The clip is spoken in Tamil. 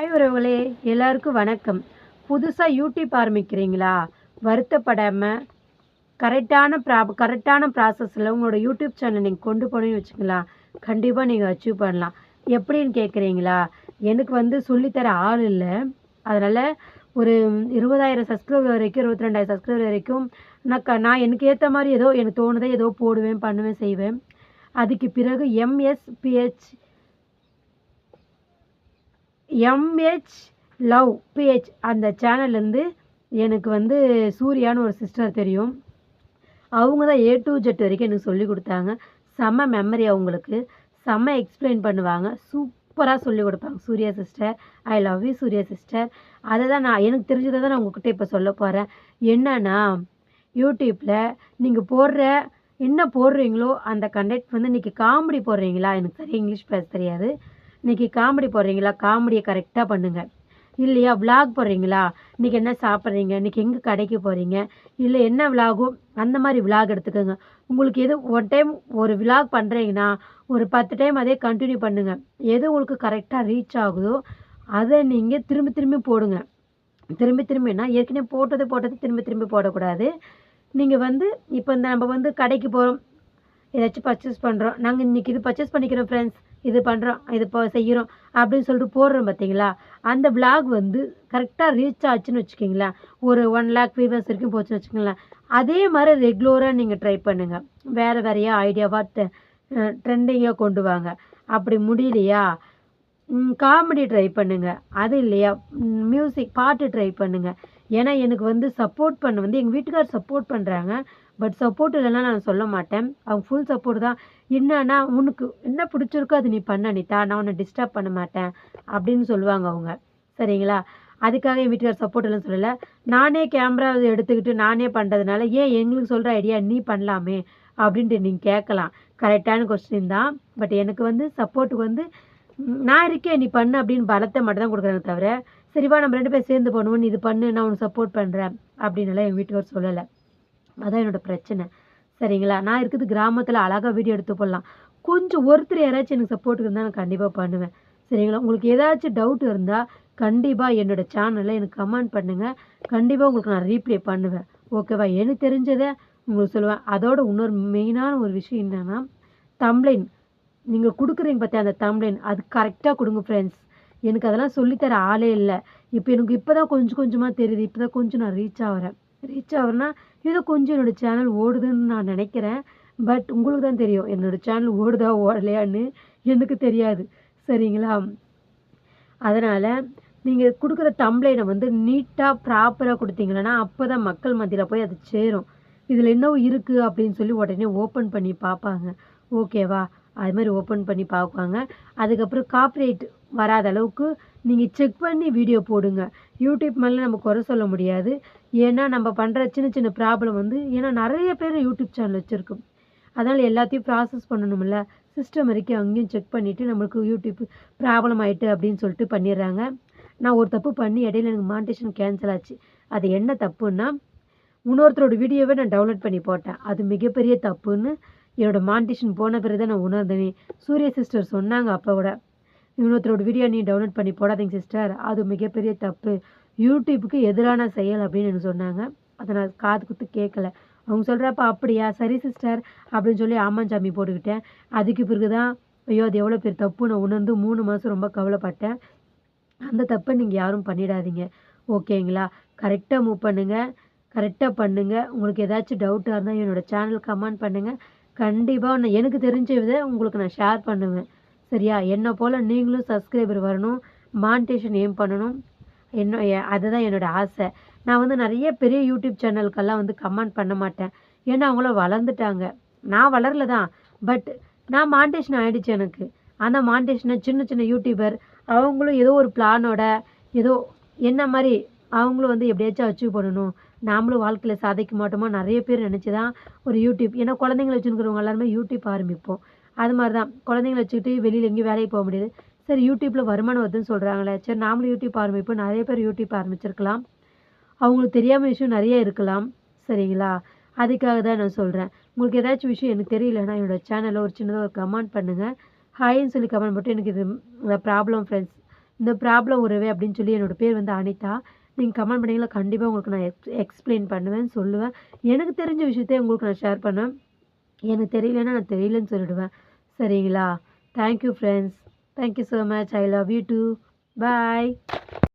ஹாய் உறவுகளே எல்லாருக்கும் வணக்கம். புதுசாக யூடியூப் ஆரம்பிக்கிறீங்களா? வருத்தப்படாமல் கரெக்டான ப்ரா கரெக்டான ப்ராசஸில் உங்களோட யூடியூப் சேனல் நீங்கள் கொண்டு போனீங்கன்னு வச்சுக்கலாம் கண்டிப்பாக நீங்கள் அச்சீவ் பண்ணலாம். எப்படின்னு கேட்குறீங்களா எனக்கு வந்து சொல்லித்தர ஆள் இல்லை. அதனால் ஒரு இருபதாயிரம் சப்ஸ்கிரைபர் வரைக்கும் இருபத்தி ரெண்டாயிரம் சப்ஸ்கிரைபர் வரைக்கும் நான் க நான் எனக்கு ஏற்ற மாதிரி ஏதோ எனக்கு தோணுதோ ஏதோ போடுவேன் பண்ணுவேன் செய்வேன். அதுக்கு பிறகு எம்எஸ்பிஹெச் எம்ஹெச் லவ் பிஹெச் அந்த சேனல்லேருந்து எனக்கு வந்து சூர்யான்னு ஒரு சிஸ்டர் தெரியும். அவங்க தான் ஏ டு ஜெட் வரைக்கும் எனக்கு சொல்லி கொடுத்தாங்க. செம்ம மெமரி அவங்களுக்கு. செம்ம எக்ஸ்பிளைன் பண்ணுவாங்க. சூப்பராக சொல்லி கொடுப்பாங்க. Surya sister I love you Surya sister அதை தான் நான் எனக்கு தெரிஞ்சதை தான் நான் உங்ககிட்ட இப்போ சொல்ல போகிறேன் என்னன்னா யூடியூப்பில் நீங்கள் போடுற என்ன போடுறீங்களோ அந்த கண்டெக்ட் வந்து இன்றைக்கி காமெடி போடுறீங்களா? எனக்கு சரியாக இங்கிலீஷ் பேச தெரியாது. இன்றைக்கி காமெடி போடுறீங்களா? காமெடியை கரெக்டாக பண்ணுங்கள் இல்லையா விலாக் போடுறீங்களா? இன்றைக்கி என்ன சாப்பிட்றீங்க? இன்றைக்கி எங்கே கடைக்கு போகிறீங்க இல்லை என்ன விலாகோ அந்த மாதிரி விலாக் எடுத்துக்கோங்க. உங்களுக்கு எது ஒன் டைம் ஒரு விலாக் பண்ணுறீங்கன்னா ஒரு பத்து டைம் அதே கண்டினியூ பண்ணுங்கள் எது உங்களுக்கு கரெக்டாக ரீச் ஆகுதோ அதை நீங்கள் திரும்பி திரும்பி போடுங்க. திரும்பி திரும்பினா ஏற்கனவே போட்டது போட்டது திரும்பி திரும்பி போடக்கூடாது. நீங்கள் வந்து இப்போ இந்த நம்ம வந்து கடைக்கு போகிறோம் ஏதாச்சும் பர்ச்சேஸ் பண்ணுறோம் நாங்கள் இன்றைக்கி இது பர்ச்சேஸ் பண்ணிக்கிறோம் ஃப்ரெண்ட்ஸ் இது பண்ணுறோம் இது இப்போ செய்கிறோம் அப்படின்னு சொல்லிட்டு போடுறோம் பார்த்தீங்களா அந்த விளாக் வந்து கரெக்டாக ரீச் ஆச்சுன்னு வச்சுக்கிங்களேன் ஒரு ஒன் லேக் வியூவர்ஸ் வரைக்கும் போச்சுன்னு வச்சுக்கோங்களேன். அதே மாதிரி ரெகுலராக நீங்கள் ட்ரை பண்ணுங்கள் வேறு வேறையாக ஐடியாவாக ட்ரெண்டிங்காக கொண்டு வாங்க. அப்படி முடியலையா? காமெடி ட்ரை பண்ணுங்கள் அது இல்லையா? மியூசிக் பாட்டு ட்ரை பண்ணுங்கள் ஏன்னா எனக்கு வந்து சப்போர்ட் பண்ண வந்து எங்கள் வீட்டுக்கார் சப்போர்ட் பண்ணுறாங்க பட் சப்போர்ட் இல்லைன்னா நான் சொல்ல மாட்டேன். அவங்க ஃபுல் சப்போர்ட் தான். என்னன்னா உனக்கு என்ன பிடிச்சிருக்கோ அது நீ பண்ண அனிதா. நான் உன்னை டிஸ்டர்ப் பண்ண மாட்டேன். அப்படின்னு சொல்லுவாங்க அவங்க. சரிங்களா? அதுக்காக என் வீட்டுக்கார் சப்போர்ட் இல்லைன்னு சொல்லலை. நானே கேமரா எடுத்துக்கிட்டு நானே பண்ணுறதுனால ஏன் எங்களுக்கு சொல்கிற ஐடியா நீ பண்ணலாமே? அப்படின்ட்டு நீங்கள் கேட்கலாம். கரெக்டான கொஸ்டின் தான். பட் எனக்கு வந்து சப்போர்ட்டுக்கு வந்து நான் இருக்கேன் நீ பண்ணு அப்படின்னு பலத்தை மட்டும் தான் கொடுக்குறாங்க தவிர சரிவா நம்ம ரெண்டு பேரும் சேர்ந்து பண்ணுவோம் இது பண்ணு நான் உனக்கு சப்போர்ட் பண்ணுறேன் அப்படின்னுலாம் எங்கள் வீட்டுக்கார் சொல்லலை. அதான் என்னோட பிரச்சனை. சரிங்களா? நான் இருக்குது கிராமத்தில் அழகாக வீடியோ எடுத்து போடலாம். கொஞ்சம் ஒருத்தர் யாராச்சும் எனக்கு சப்போர்ட்டுக்கு இருந்தால் நான் கண்டிப்பாக பண்ணுவேன். சரிங்களா? உங்களுக்கு ஏதாச்சும் டவுட் இருந்தால் கண்டிப்பாக என்னோட சேனலில் எனக்கு கமெண்ட் பண்ணுங்கள் கண்டிப்பாக உங்களுக்கு நான் ரீப்ளே பண்ணுவேன். ஓகேவா எனக்கு தெரிஞ்சதை உங்களுக்கு சொல்லுவேன். அதோட இன்னொரு மெயினான ஒரு விஷயம் என்னென்னா தம்ப்ளைன் நீங்கள் கொடுக்குறீங்க பார்த்தியா அந்த தம்ப்ளைன் அது கரெக்டாக கொடுங்க ஃப்ரெண்ட்ஸ் எனக்கு அதெல்லாம் சொல்லித்தர ஆளே இல்லை. இப்போ எனக்கு இப்போ தான் கொஞ்சம் கொஞ்சமாக தெரியுது. இப்போ தான் கொஞ்சம் நான் ரீச் ஆகிறேன். ரீச் ஆகிறேன்னா ஏதோ கொஞ்சம் என்னோடய சேனல் ஓடுதுன்னு நான் நினைக்கிறேன். பட் உங்களுக்கு தான் தெரியும். என்னோடய சேனல் ஓடுதா ஓடலையான்னு எனக்கு தெரியாது. சரிங்களா? அதனால் நீங்கள் கொடுக்குற தம்ப்ளைனை வந்து நீட்டாக ப்ராப்பராக கொடுத்தீங்கன்னா அப்போ தான் மக்கள் மத்தியில் போய் அது சேரும். இதில் என்ன இருக்குது அப்படின்னு சொல்லி உடனே ஓப்பன் பண்ணி பார்ப்பாங்க. ஓகேவா அது மாதிரி ஓப்பன் பண்ணி பார்ப்பாங்க. அதுக்கப்புறம் காப்ரேட் வராத அளவுக்கு நீங்கள் செக் பண்ணி வீடியோ போடுங்க. யூடியூப் மேலே நம்ம குறை சொல்ல முடியாது. ஏன்னா நம்ம பண்ணுற சின்ன சின்ன ப்ராப்ளம் வந்து ஏன்னா நிறைய பேர் யூடியூப் சேனல் வச்சுருக்கோம். அதனால் எல்லாத்தையும் ப்ராசஸ் பண்ணணும்ல. சிஸ்டம் வரைக்கும் அங்கேயும் செக் பண்ணிவிட்டு நம்மளுக்கு யூடியூப் ப்ராப்ளம் ஆயிட்டு அப்படின்னு சொல்லிட்டு பண்ணிடுறாங்க. நான் ஒரு தப்பு பண்ணி இடையில எனக்கு மாண்டேஷன் கேன்சல் ஆச்சு. அது என்ன தப்புன்னா இன்னொருத்தரோட வீடியோவை நான் டவுன்லோட் பண்ணி போட்டேன். அது மிகப்பெரிய தப்புன்னு என்னோடய மாண்டேஷன் போன பிறகு தான் நான் உணர்ந்தேனே. சூரிய சிஸ்டர் சொன்னாங்க அப்போ கூட. இன்னொருத்தரோட வீடியோ நீ டவுன்லோட் பண்ணி போடாதீங்க சிஸ்டர் அது மிகப்பெரிய தப்பு. யூடியூப்புக்கு எதிரான செயல் அப்படின்னு எனக்கு சொன்னாங்க. அதை நான் காது குத்து கேட்கல. அவங்க சொல்கிறப்ப அப்படியா? சரி சிஸ்டர் அப்படின்னு சொல்லி ஆமாஞ்சாமி போட்டுக்கிட்டேன். அதுக்கு பிறகு தான் ஐயோ அது எவ்வளோ பெரிய தப்பு. நான் உணர்ந்து மூணு மாதம் ரொம்ப கவலைப்பட்டேன். அந்த தப்பை நீங்கள் யாரும் பண்ணிடாதீங்க. ஓகேங்களா? கரெக்டாக மூவ் பண்ணுங்கள் கரெக்டாக பண்ணுங்கள் உங்களுக்கு ஏதாச்சும் டவுட்டாக இருந்தால் என்னோடய சேனல் கமெண்ட் பண்ணுங்கள் கண்டிப்பாக நான் எனக்கு தெரிஞ்ச விதை உங்களுக்கு நான் ஷேர் பண்ணுவேன். சரியா? என்னை போல் நீங்களும் சப்ஸ்கிரைபர் வரணும் மானிட்டேஷன் ஏம் பண்ணணும். என்ன அதுதான் என்னோடய ஆசை. நான் வந்து நிறைய பெரிய யூடியூப் சேனலுக்கெல்லாம் வந்து கமெண்ட் பண்ண மாட்டேன். ஏன்னா அவங்கள வளர்ந்துட்டாங்க. நான் வளரல தான். பட் நான் மானிட்டேஷன் ஆகிடுச்சு எனக்கு. அந்த மானிட்டேஷனை சின்ன சின்ன யூடியூபர் அவங்களும் ஏதோ ஒரு பிளானோட ஏதோ என்ன மாதிரி அவங்களும் வந்து எப்படியாச்சும் அச்சீவ் பண்ணணும். நாமளும் வாழ்க்கையில் சாதிக்க மாட்டோமோ நிறைய பேர் நினச்சி தான் ஒரு யூடியூப் ஏன்னா குழந்தைங்கள வச்சுருக்கிறவங்க எல்லாருமே யூடியூப் ஆரம்பிப்போம். அது மாதிரி தான் குழந்தைங்கள வச்சுக்கிட்டு வெளியில் எங்கேயும் வேலைக்கு போக முடியாது. சரி யூடியூப்பில் வருமானம் வருதுன்னு சொல்கிறாங்களே சரி நாமளும் யூடியூப் ஆரம்பிப்போம். நிறைய பேர் யூடியூப் ஆரம்பிச்சிருக்கலாம். அவங்களுக்கு தெரியாமல் விஷயம் நிறைய இருக்கலாம். சரிங்களா? அதுக்காக தான் நான் சொல்கிறேன் உங்களுக்கு ஏதாச்சும் விஷயம் எனக்கு தெரியலன்னா என்னோட சேனலில் ஒரு சின்னதாக ஒரு கமெண்ட் பண்ணுங்கள் ஹாய்ன்னு சொல்லி கமெண்ட் போட்டு எனக்கு இது ப்ராப்ளம் ஃப்ரெண்ட்ஸ் இந்த ப்ராப்ளம் உறவே அப்படின்னு சொல்லி என்னோடய பேர் வந்து அனிதா. நீங்கள் கமெண்ட் பண்ணீங்களா கண்டிப்பாக உங்களுக்கு நான் எக்ஸ் எக்ஸ்பிளைன் பண்ணுவேன் சொல்லுவேன். எனக்கு தெரிஞ்ச விஷயத்தையும் உங்களுக்கு நான் ஷேர் பண்ணுவேன். எனக்கு தெரியலன்னா நான் தெரியலன்னு சொல்லிடுவேன். சரிங்களா? Thank you friends thank you so much I love you too bye